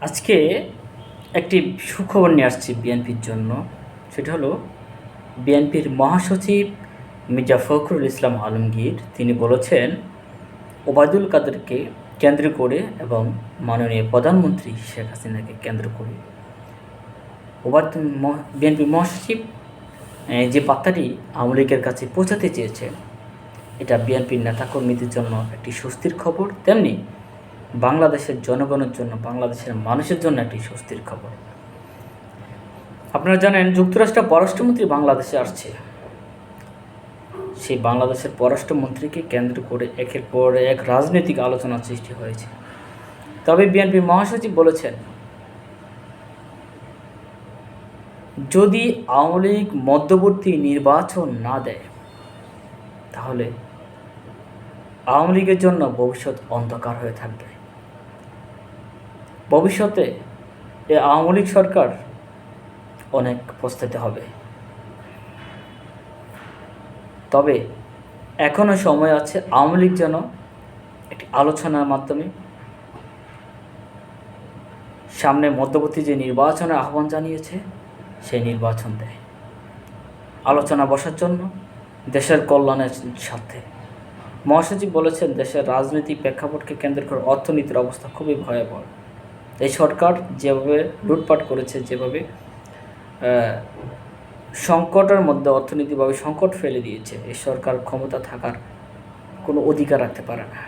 আজকে একটি সুখবর নিয়ে আসছি বিএনপির জন্য। সেটা হলো, বিএনপির মহাসচিব মির্জা ফখরুল ইসলাম আলমগীর, তিনি বলেছেন, ওবায়দুল কাদেরকে কেন্দ্র করে এবং মাননীয় প্রধানমন্ত্রী শেখ হাসিনাকে কেন্দ্র করে। ওবায়দ বিএনপি মহাসচিব যে বার্তাটি আওয়ামী লীগের কাছে পৌঁছাতে চেয়েছে, এটা বিএনপির নেতাকর্মীদের জন্য একটি স্বস্তির খবর। তেমনি বাংলাদেশের জনগণের জন্য, বাংলাদেশের মানুষের জন্য একটি স্বস্তির খবর। আপনারা জানেন যুক্তরাষ্ট্রের পররাষ্ট্রমন্ত্রী বাংলাদেশে আসছে। সেই বাংলাদেশের পররাষ্ট্রমন্ত্রীকে কেন্দ্র করে একের পর এক রাজনৈতিক আলোচনা সৃষ্টি হয়েছে। তবে বিএনপি মহাসচিব বলেছেন, যদি আওয়ামী লীগ মধ্যবর্তী নির্বাচন না দেয়, তাহলে আওয়ামী লীগের জন্য ভবিষ্যৎ অন্ধকার হয়ে থাকবে। ভবিষ্যতে এ আওয়ামী লীগ সরকার অনেক পস্তাতে হবে। তবে এখনও সময় আছে আওয়ামী লীগ যেন একটি আলোচনার মাধ্যমে সামনে মধ্যবর্তী যে নির্বাচনের আহ্বান জানিয়েছে, সেই নির্বাচন দেয়। আলোচনা বসার জন্য দেশের কল্যাণের স্বার্থে। মহাসচিব বলেছেন, দেশের রাজনৈতিক প্রেক্ষাপটকে কেন্দ্র করে অর্থনীতির অবস্থা খুবই ভয়াবহ। এই সরকার যেভাবে লুটপাট করেছে, যেভাবে সংকটের মধ্যে অর্থনৈতিকভাবে সংকট ফেলে দিয়েছে, এই সরকার ক্ষমতা থাকার কোনো অধিকার রাখতে পারে না।